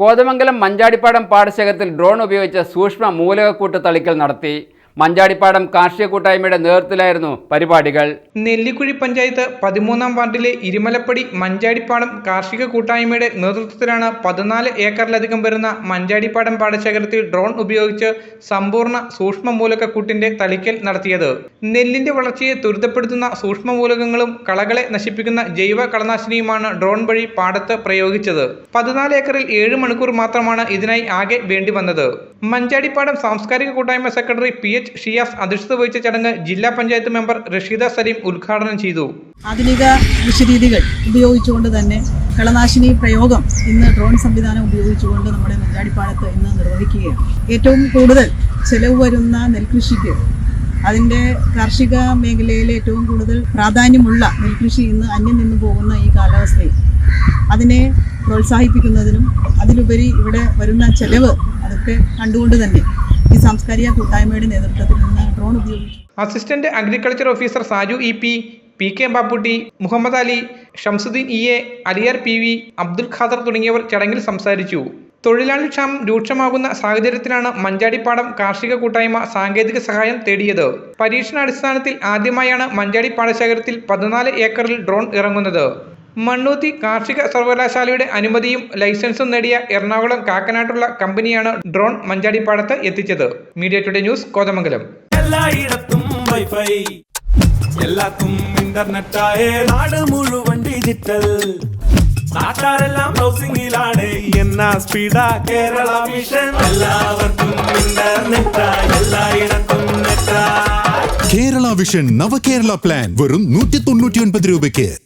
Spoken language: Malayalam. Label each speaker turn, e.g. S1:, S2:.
S1: കോതമംഗലം മഞ്ചാടിപ്പാടം പാടശേഖരത്തിൽ ഡ്രോൺ ഉപയോഗിച്ച് സൂക്ഷ്മ മൂലകക്കൂട്ട് തളിക്കൽ നടത്തി. മഞ്ചാടിപ്പാടം കാർഷിക കൂട്ടായ്മയുടെ നേതൃത്വത്തിലായിരുന്നു പരിപാടികൾ.
S2: നെല്ലിക്കുഴി പഞ്ചായത്ത് പതിമൂന്നാം വാർഡിലെ ഇരുമലപ്പടി മഞ്ചാടിപ്പാടം കാർഷിക കൂട്ടായ്മയുടെ നേതൃത്വത്തിലാണ് പതിനാല് ഏക്കറിലധികം വരുന്ന മഞ്ചാടിപ്പാടം പാടശേഖരത്തിൽ ഡ്രോൺ ഉപയോഗിച്ച് സമ്പൂർണ സൂക്ഷ്മ മൂലകക്കൂട്ടിന്റെ തളിക്കൽ നടത്തിയത്. നെല്ലിന്റെ വളർച്ചയെ ത്വരിതപ്പെടുത്തുന്ന സൂക്ഷ്മ മൂലകങ്ങളും കളകളെ നശിപ്പിക്കുന്ന ജൈവ കളനാശിനിയുമാണ് ഡ്രോൺ വഴി പാടത്ത് പ്രയോഗിച്ചത്. പതിനാല് ഏക്കറിൽ ഏഴ് മണിക്കൂർ മാത്രമാണ് ഇതിനായി ആകെ വേണ്ടി വന്നത് മഞ്ചാടിപ്പാടം സാംസ്കാരിക കൂട്ടായ്മ സെക്രട്ടറി പി എച്ച് ഷിയാസ് അധ്യക്ഷത വഹിച്ച ചടങ്ങ് ജില്ലാ പഞ്ചായത്ത് മെമ്പർ റഷീദ സലീം ഉദ്ഘാടനം ചെയ്തു.
S3: ആധുനിക കൃഷിരീതികൾ ഉപയോഗിച്ചുകൊണ്ട് തന്നെ കളനാശിനി പ്രയോഗം ഇന്ന് ഡ്രോൺ സംവിധാനം ഉപയോഗിച്ചുകൊണ്ട് നമ്മുടെ മഞ്ചാടിപ്പാടത്ത് ഇന്ന് നിർവഹിക്കുകയാണ്. ഏറ്റവും കൂടുതൽ ചെലവ് വരുന്ന നെൽകൃഷിക്ക് അതിന്റെ കാർഷിക മേഖലയിൽ ഏറ്റവും കൂടുതൽ പ്രാധാന്യമുള്ള നെൽകൃഷി ഇന്ന് അന്യം നിന്ന് പോകുന്ന ഈ കാലാവസ്ഥയിൽ അതിനെ പ്രോത്സാഹിപ്പിക്കുന്നതിനും അതിലുപരി ഇവിടെ വരുന്ന ചെലവ് അതൊക്കെ കണ്ടുകൊണ്ട് തന്നെ ഈ സാംസ്കാരിക കൂട്ടായ്മയുടെ നേതൃത്വത്തിൽ നിന്ന് ഡ്രോൺ ഉപയോഗിച്ചു.
S2: Assistant agriculture officer Saju E P P K Bapputty Muhammad Ali Shamsuddin E A Aliyar P V Abdul Khader തുടങ്ങിയവർ ചടങ്ങിൽ സംസാരിച്ചു. തൊഴിലാളി ക്ഷാമം രൂക്ഷമാകുന്ന സാഹചര്യത്തിലാണ് മഞ്ചാടിപ്പാടം കാർഷിക കൂട്ടായ്മ സാങ്കേതിക സഹായം തേടിയത്. പരീക്ഷണാടിസ്ഥാനത്തിൽ ആദ്യമായാണ് മഞ്ചാടി പാടശേഖരത്തിൽ പതിനാല് ഏക്കറിൽ ഡ്രോൺ ഇറങ്ങുന്നത്. മണ്ണൂത്തി കാർഷിക സർവകലാശാലയുടെ അനുമതിയും ലൈസൻസും നേടിയ എറണാകുളം കാക്കനാട്ടുള്ള കമ്പനിയാണ് ഡ്രോൺ മഞ്ചാടിപ്പാടത്ത് എത്തിച്ചത്. Media today news Kothamangalam.
S4: എല്ലായിടത്തും വൈഫൈ. എല്ലാത്തും നാട് മുഴുവൻ ഡിജിറ്റൽ. നാട്ടാരെല്ലാം ബ്രൗസിംഗിലാണ് എന്നാ സ്പീഡാ കേരള മിഷൻ. എല്ലാവർക്കും ഇന്റർനെറ്റാ എല്ലായിടത്തും നെറ്റാ.
S5: കേരള വിഷൻ നവകേരള പ്ലാൻ വെറും നൂറ്റി തൊണ്ണൂറ്റി ഒൻപത് രൂപയ്ക്ക്.